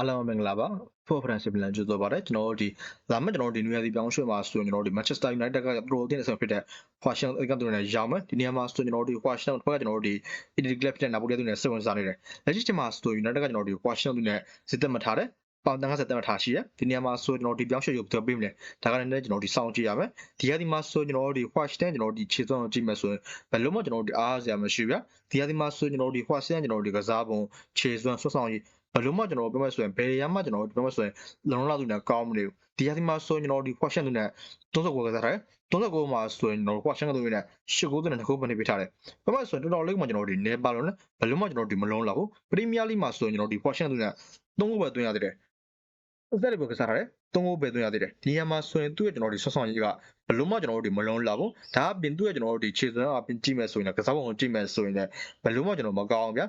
အားလုံးမင်္ဂလာပါဖော်ဖရန်စစ်ပလန်ကျတော့ပါတယ်ကျွန်တော်တို့ဒီလာမယ့်ကျွန်တော်တို့ဒီနွေရာသီပြောင်းရွှေ့မှာဆိုရင်ကျွန်တော်တို့ဒီ Manchester United ကသူတို့အသင်းအဆင့်ဖြစ်တဲ့ Washington ကသူတို့နဲ့ရောင်းမယ်ဒီနေရာမှာဆိုကျွန်တော်တို့ဒီ Washington ဘက်ကကျွန်တော်တို့ဒီ Italy Club ဖြစ်တဲ့ Napoli သူနဲ့စိတ်ဝင်စားနေတယ်လက်ရှိချိန်မှာဆို United ကကျွန်တော်တို့ဒီ Washington သူနဲ့စစ်သက်မထားတယ်ပေါင်တန်းကဆက်တက်မထားရှိတယ်ဒီနေရာမှာဆိုကျွန်တော်ဒီပြောင်းရွှေ့ရုပ်ပြောပေးမလဲဒါကလည်းကျွန်တော်ဒီစောင့်ကြည့်ရမယ်ဒီကဒီမှာဆိုကျွန်တော်ဒီ Washington ကျွန်တော်ဒီခြေစွမ်းကိုကြည့်မယ်ဆိုရင်ဘယ်လို့မှကျွန်တော်ဒီအားစရာမရှိဗျဒီကဒီမှာဆိုကျွန်တော်ဒီ Washington ကျွန်တော်ဒီကစားပုံခြေစွမ်းဆွတ်ဆောင်ရေး ဘယ်လိုမှကျွန်တော်ပြောမယ်ဆိုရင်ဘယ်ရမှကျွန်တော်ပြောမယ်ဆိုရင်လုံလောက်သူနဲ့ကောင်းမလို့ဒီကဒီမှာဆိုကျွန်တော်ဒီ Washington သူနဲ့39ကစားထားတယ်39မှာဆိုရင်ကျွန်တော် Washington သူနဲ့89သူနဲ့တစ်ခုပဲနေပေးထားတယ်ပြောမယ်ဆိုရင်တော်တော်လေးမှကျွန်တော်ဒီနေပါလို့ねဘယ်လိုမှကျွန်တော်ဒီမလုံးလောက်ဘူးပရီးမီးယားလိမှာဆိုရင်ကျွန်တော်ဒီ Washington သူနဲ့3ခုပဲသွင်းရသေးတယ်အသက်တွေပဲကစားထားတယ်သုံးခုပဲသွင်းရသေးတယ်ဒီညမှာဆိုရင်သူ့ရဲ့ကျွန်တော်တို့ဆွဆောင်ကြီးကဘလို့မှကျွန်တော်တို့ဒီမလုံးလာဘူးဒါအပြင်သူ့ရဲ့ကျွန်တော်တို့ဒီခြေစွမ်းအပြင်ကြည့်မယ်ဆိုရင်လည်းကစားပုံကိုကြည့်မယ်ဆိုရင်လည်းဘလို့မှကျွန်တော်မကောင်းအောင်ဗျာ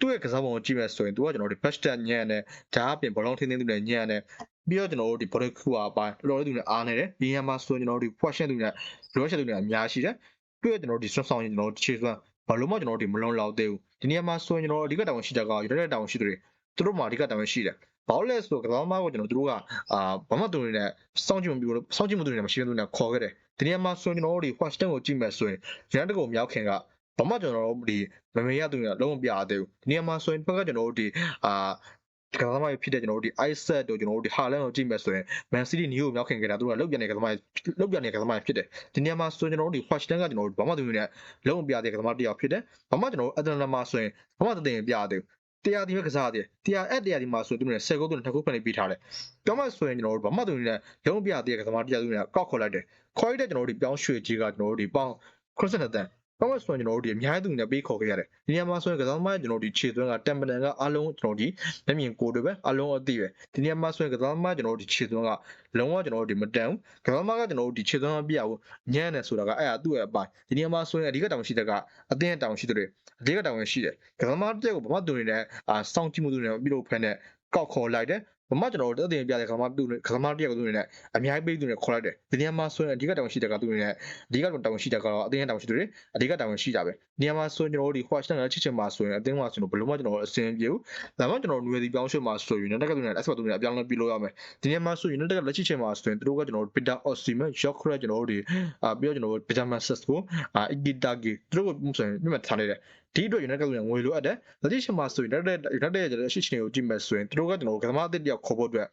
သူ့ရဲ့ကစားပုံကိုကြည့်မယ်ဆိုရင်သူကကျွန်တော်တို့ best stat ညံ့တယ်ဒါအပြင်ဘလုံးထင်းထင်းသူနဲ့ညံ့တယ်ပြီးတော့ကျွန်တော်တို့ဒီ body crew အပိုင်းတော်တော်လေးသူနဲ့အားနေတယ်ဒီညမှာဆိုရင်ကျွန်တော်တို့ဒီ function သူနဲ့ location သူနဲ့အများရှိတယ်သူ့ရဲ့ကျွန်တော်တို့ဒီဆွဆောင်ကြီးကျွန်တော်တို့ခြေစွမ်းဘာလို့မှကျွန်တော်တို့ဒီမလုံးလောက်သေးဘူးဒီနေရာမှာဆိုရင်ကျွန်တော်တို့အဓိကတာဝန်ရှိတာက United တာဝန်ရှိသူတွေသူတို့မှာအဓိကတာဝန်ရှိတယ်ဘာလို့လဲဆိုတော့ကစားသမားကိုကျွန်တော်တို့ကအာဘာမှတူနေတဲ့စောင့်ကြည့်မပြီးလို့စောင့်ကြည့်မတူနေတဲ့မရှိဘူးနဲ့ခေါ်ခဲ့တယ်ဒီနေရာမှာဆိုရင်ကျွန်တော်တို့ဒီ Washington ကိုကြည့်မယ်ဆိုရင် United ကိုမြောက်ခင်က ဘာမှကျွန်တော်တို့ဒီမမေရတူနေတာလုံးဝပြရသေးဘူးဒီနေရာမှာဆိုရင်ဘက်ကကျွန်တော်တို့ဒီအာကစားသမားဖြစ်တဲ့ကျွန်တော်တို့ဒီ Isaac တို့ကျွန်တော်တို့ဒီ Haaland ကိုကြည့်မယ်ဆိုရင် Man City နီးကိုမြောက်ခင်ခဲ့တာသူကလောက်ပြန်နေကစားသမားလောက်ပြန်နေကစားသမားဖြစ်တယ်ဒီနေရာမှာဆိုရင်ကျွန်တော်တို့ဒီ Washington ကကျွန်တော်တို့ဘာမှတူနေတဲ့လုံးဝပြတဲ့ကစားသမားတစ်ယောက်ဖြစ်တယ်ဘာမှကျွန်တော်တို့ Atlanta မှာဆိုရင်ဘာမှတည်ရင်ပြရသေးဘူးတရားဒီပဲကစားတယ်တရားအဲ့တရားဒီမှာဆိုသူတို့နဲ့10ဂိုးသူနဲ့2ဂိုးဖန်နေပေးထားတယ်ပြောမှဆိုရင်ကျွန်တော်တို့ဘာမှသူနဲ့လုံးပြတဲ့ကစားမတရားသူနဲ့ကောက်ခေါ်လိုက်တယ်ခေါ်ရတဲ့ကျွန်တော်တို့ဒီပြောင်းရွှေ့ကြီးကကျွန်တော်တို့ဒီပေါင်း90တန် ဘာမှဆိုရင်ကျွန်တော်တို့ဒီအများကြီးသူနဲ့ပေးခေါ်ခဲ့ရတယ်ဒီနေရာမှာဆိုရင်ကစားသမားကျွန်တော်တို့ဒီခြေသွင်းကတမ်ပနန်ကအလုံးကျွန်တော်တို့ဒီလက်မြင်ကိုတွေပဲအလုံးအသိပဲဒီနေရာမှာဆိုရင်ကစားသမားကျွန်တော်တို့ဒီခြေသွင်းကလုံးဝကျွန်တော်တို့ဒီမတန်ဘူးကစားသမားကကျွန်တော်တို့ဒီခြေသွင်းမပြဘူးညံ့တယ်ဆိုတာကအဲ့ဒါသူ့ရဲ့အပိုင်းဒီနေရာမှာဆိုရင်အဓိကတောင်ရှိတဲ့ကအသင်းရဲ့တောင်ရှိတဲ့အဓိကတောင်ရှိတယ်ကစားသမားတစ်ယောက်ကိုဘာမှတူနေတဲ့အာစောင့်ကြည့်မှုတွေနဲ့ပြုလုပ်ဖက်နဲ့ကောက်ခေါ်လိုက်တယ် ဘာမှကျွန်တော်တို့တည်ပြတဲ့ခါမှသူ့ခါမှတယောက်သူနေနဲ့အများကြီးပေးသူနေခေါ်လိုက်တယ်ဒီနေရာမှာဆိုရင်အဓိကတောင်ရှိတဲ့ကသူနေနဲ့အဓိကတောင်ရှိတဲ့ကတော့အတင်းတောင်ရှိသူတွေအဓိကတောင်ရှိတာပဲနေရာမှာဆိုရင်ကျွန်တော်တို့ဒီ question နဲ့ချစ်ချင်မှာဆိုရင်အတင်းမှာဆိုတော့ဘယ်လိုမှကျွန်တော်အစင်ပြေဘူးဒါမှကျွန်တော်ຫນွေဒီပြောင်းရွှေ့မှာဆိုရင်တက်ကသူနေ expert သူနေအပြောင်းလဲပြုလုပ်ရမယ်ဒီနေရာမှာဆိုရင်တက်ကလက်ချစ်ချင်မှာဆိုရင်သူတို့ကကျွန်တော်တို့ Peter Osimhen Jock Cruyff ကျွန်တော်တို့ဒီအာပြီးတော့ကျွန်တော်တို့ Benjamin Sesko အာ Igitagi သူတို့ကဆိုရင်မြတ်ထားနေတယ် ဒီအတွက် United ကငွေလိုအပ်တယ်လက်ရှိချိန်မှာဆိုရင် United United ရဲ့အရှိချင်ကိုကြည့်မယ်ဆိုရင်သူတို့ကကျွန်တော်တို့ကသမားအသစ်တယောက်ခေါ်ဖို့အတွက်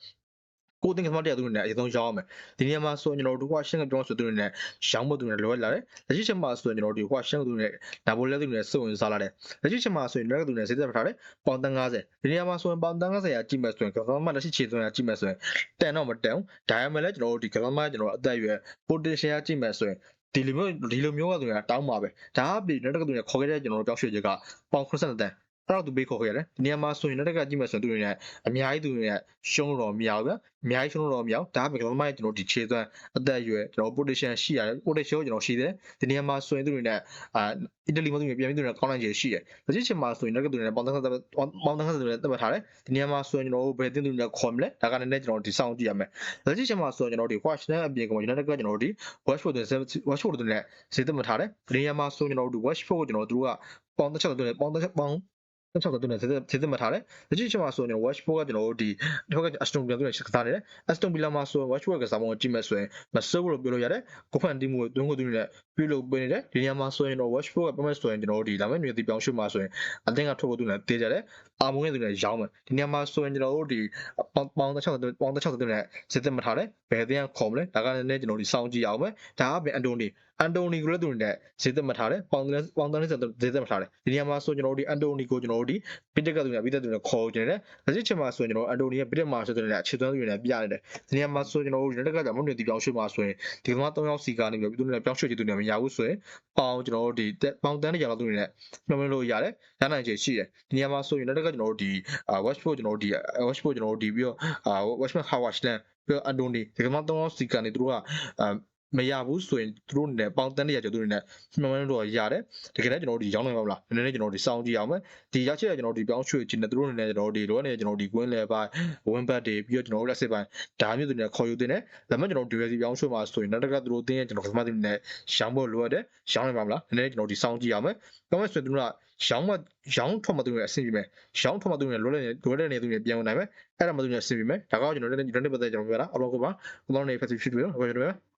ကိုတင်ကသမားတရားသူတွေနဲ့အရင်ဆုံးရောင်းရမယ်ဒီနေရာမှာဆိုရင်ကျွန်တော်တို့ကရှင်းကပြောဆိုသူတွေနဲ့ရောင်းဖို့သူတွေလိုအပ်လာတယ်လက်ရှိချိန်မှာဆိုရင်ကျွန်တော်တို့ကရှင်းကသူတွေနဲ့နာဘိုလက်သူတွေနဲ့စုံဝင်စားလာတယ်လက်ရှိချိန်မှာဆိုရင်လည်းသူတွေနဲ့စိတ်သက်ထားတယ်ပေါင်တန်း90ဒီနေရာမှာဆိုရင်ပေါင်တန်း90ရာကြည့်မယ်ဆိုရင်ကသမားလက်ရှိခြေသွင်းရာကြည့်မယ်ဆိုရင်တန်တော့မတန်ဘူးဒါပေမဲ့လည်းကျွန်တော်တို့ဒီကသမားကျွန်တော်အသက်အရွယ် potential ကြည့်မယ်ဆိုရင် ဒီလိုမျိုးဒီလိုမျိုးကသူကတောင်းပါပဲဒါအပြင်နောက်တစ်ခုသူကခေါ်ခဲ့တဲ့ကျွန်တော်တို့ပြောင်းရွှေ့ချက်ကပေါင်90တန် အဲ့တော့သူဘေးခေါ်ခဲ့ရတယ်ဒီနေရာမှာဆိုရင်နောက်တစ်ခါကြည့်မယ်ဆိုရင်သူတွေနဲ့အများကြီးသူတွေနဲ့ရှုံးတော့မရဘူးဗျအများကြီးရှုံးတော့မရဘူးဒါပေမဲ့ကျွန်တော်မှကျွန်တော်ဒီခြေသွမ်းအသက်အရွယ်ကျွန်တော် potential ရှိရတယ် potential ကိုကျွန်တော်ရှိတယ်ဒီနေရာမှာဆိုရင်သူတွေနဲ့အာအီတလီမှာသူတွေပြန်ပြီးသူတွေကောင်းနိုင်ခြေရှိတယ်လက်ရှိချိန်မှာဆိုရင်နောက်ကသူတွေနဲ့ပေါင်းသန်းဆက်ပေါင်းသန်းဆက်သူတွေနဲ့တက်မှတ်ထားတယ်ဒီနေရာမှာဆိုရင်ကျွန်တော်တို့ဘယ်တင်သူတွေနဲ့ခေါ်မလဲဒါကလည်းကျွန်တော်ဒီစောင့်ကြည့်ရမယ်လက်ရှိချိန်မှာဆိုရင်ကျွန်တော်ဒီ Washington အပြင်ကကျွန်တော်တို့ကကျွန်တော်တို့ဒီ Washford တွေ Washford တွေနဲ့ဈေးတက်မှတ်ထားတယ်ဒီနေရာမှာဆိုရင်ကျွန်တော်တို့ဒီ Washford ကိုကျွန်တော်တို့ကပေါင်းတစ်ချက်တော့ပေါင်းတစ်ချက်ပေါင်း 60တို့နဲ့စစ်စစ်မှတ်ထားတယ်။တချို့ချက်မှာဆိုရင် watchpool ကကျွန်တော်တို့ဒီတစ်ခါက Aston Villa တို့နဲ့ကစားနေတယ်။ Aston Villa မှာဆိုရင် watchpool ကစားပုံကိုကြည့်မဲ့ဆိုရင်မစိုးဘူးလို့ပြောလို့ရတယ်။ Goffan team ကိုတွင်းကိုတွင်းနဲ့ပြုလုပ်ပေးနေတယ်။ဒီနေရာမှာဆိုရင်တော့ watchpool ကပြမဲ့ဆိုရင်ကျွန်တော်တို့ဒီလာမယ့်နေရာဒီပြောင်းရွှေ့မှာဆိုရင်အသင်းကထုတ်ဖို့တွင်းနဲ့တေးကြတယ်။အာမုံရဲ့တွင်းနဲ့ရောင်းမယ်။ဒီနေရာမှာဆိုရင်ကျွန်တော်တို့ဒီပေါင်60တို့ပေါင်60တို့နဲ့စစ်စစ်မှတ်ထားတယ်။ဘယ်အသင်းကခေါ်မလဲ။ဒါကလည်းကျွန်တော်တို့ဒီစောင့်ကြည့်အောင်ပဲ။ဒါအပြင်အန်တိုနီ အန်တိုနီကိုလည်းသူနဲ့ဈေးသက်မှတ်ထားတယ်ပေါင်တယ်ပေါင်တယ်ဆိုဈေးသက်မှတ်ထားတယ်ဒီနေရာမှာဆိုကျွန်တော်တို့ဒီအန်တိုနီကိုကျွန်တော်တို့ဒီပစ်တက်ကသူနဲ့ပစ်တက်သူနဲ့ခေါ်ကြတယ်လက်ရှိချိန်မှာဆိုကျွန်တော်တို့အန်တိုနီရဲ့ပစ်တက်မှာဆိုတဲ့အခြေသွမ်းသူနဲ့ပြနေတယ်ဒီနေရာမှာဆိုကျွန်တော်တို့ဒီတက်ကကြောင့်မဟုတ်ဒီပြောင်းရွှေ့မှာဆိုရင်ဒီကမှာ3ယောက်စီကနေပြီးသူနဲ့ပြောင်းရွှေ့ကြည့်သူနဲ့မရဘူးဆိုရင်ပေါင်ကျွန်တော်တို့ဒီပေါင်တန်းတဲ့ကြောင်သူနဲ့မျှမလို့ရတယ်ရနိုင်ခြေရှိတယ်ဒီနေရာမှာဆိုရင်တက်ကကျွန်တော်တို့ဒီ watchport ကျွန်တော်တို့ဒီ watchport ကျွန်တော်တို့ဒီပြီးတော့ watchman howard နဲ့ပြီးတော့အန်တိုနီဒီကမှာ3ယောက်စီကနေသူတို့က မရဘူးဆိုရင်သူတို့အနေနဲ့ပေါင်တန်းတရာကျော်သူတို့အနေနဲ့မှန်မှန်တော့ရတယ်တကယ်လည်းကျွန်တော်တို့ဒီရောင်းနိုင်ပါမလားနည်းနည်းကျွန်တော်တို့ဒီစောင့်ကြည့်အောင်မယ်ဒီရချက်ရကျွန်တော်တို့ဒီပြောင်းရွှေ့ခြင်းနဲ့သူတို့အနေနဲ့ကျွန်တော်တို့ဒီလိုအနေနဲ့ကျွန်တော်တို့ဒီ win level ပိုင်း win back တွေပြီးတော့ကျွန်တော်တို့လက်စစ်ပိုင်းဒါမျိုးသူတွေခေါ်ယူတင်တယ်ဒါမှမဟုတ်ကျွန်တော်တို့ dual စီပြောင်းရွှေ့မှာဆိုရင်နောက်တစ်ခါသူတို့တင်းရဲ့ကျွန်တော်ကစမသူတွေနဲ့ရောင်းဖို့လိုရတယ်ရောင်းနိုင်ပါမလားနည်းနည်းကျွန်တော်တို့ဒီစောင့်ကြည့်အောင်မယ်ပြောမယ်ဆိုရင်သူတို့ကရောင်းမရောင်းထွက်မသူတွေအဆင်ပြေမယ်ရောင်းထွက်မသူတွေလွယ်လွယ်လွယ်လွယ်နေသူတွေပြန်ဝင်နိုင်မယ်အဲ့ဒါမသူတွေအဆင်ပြေမယ်ဒါကောကျွန်တော်တို့ဒီနေ့ပတ်သက်ကျွန်တော်ပြောတာအလောကပါဘုံနေဖက်စီဖြစ်ပြီးတော့ကျွန်တော်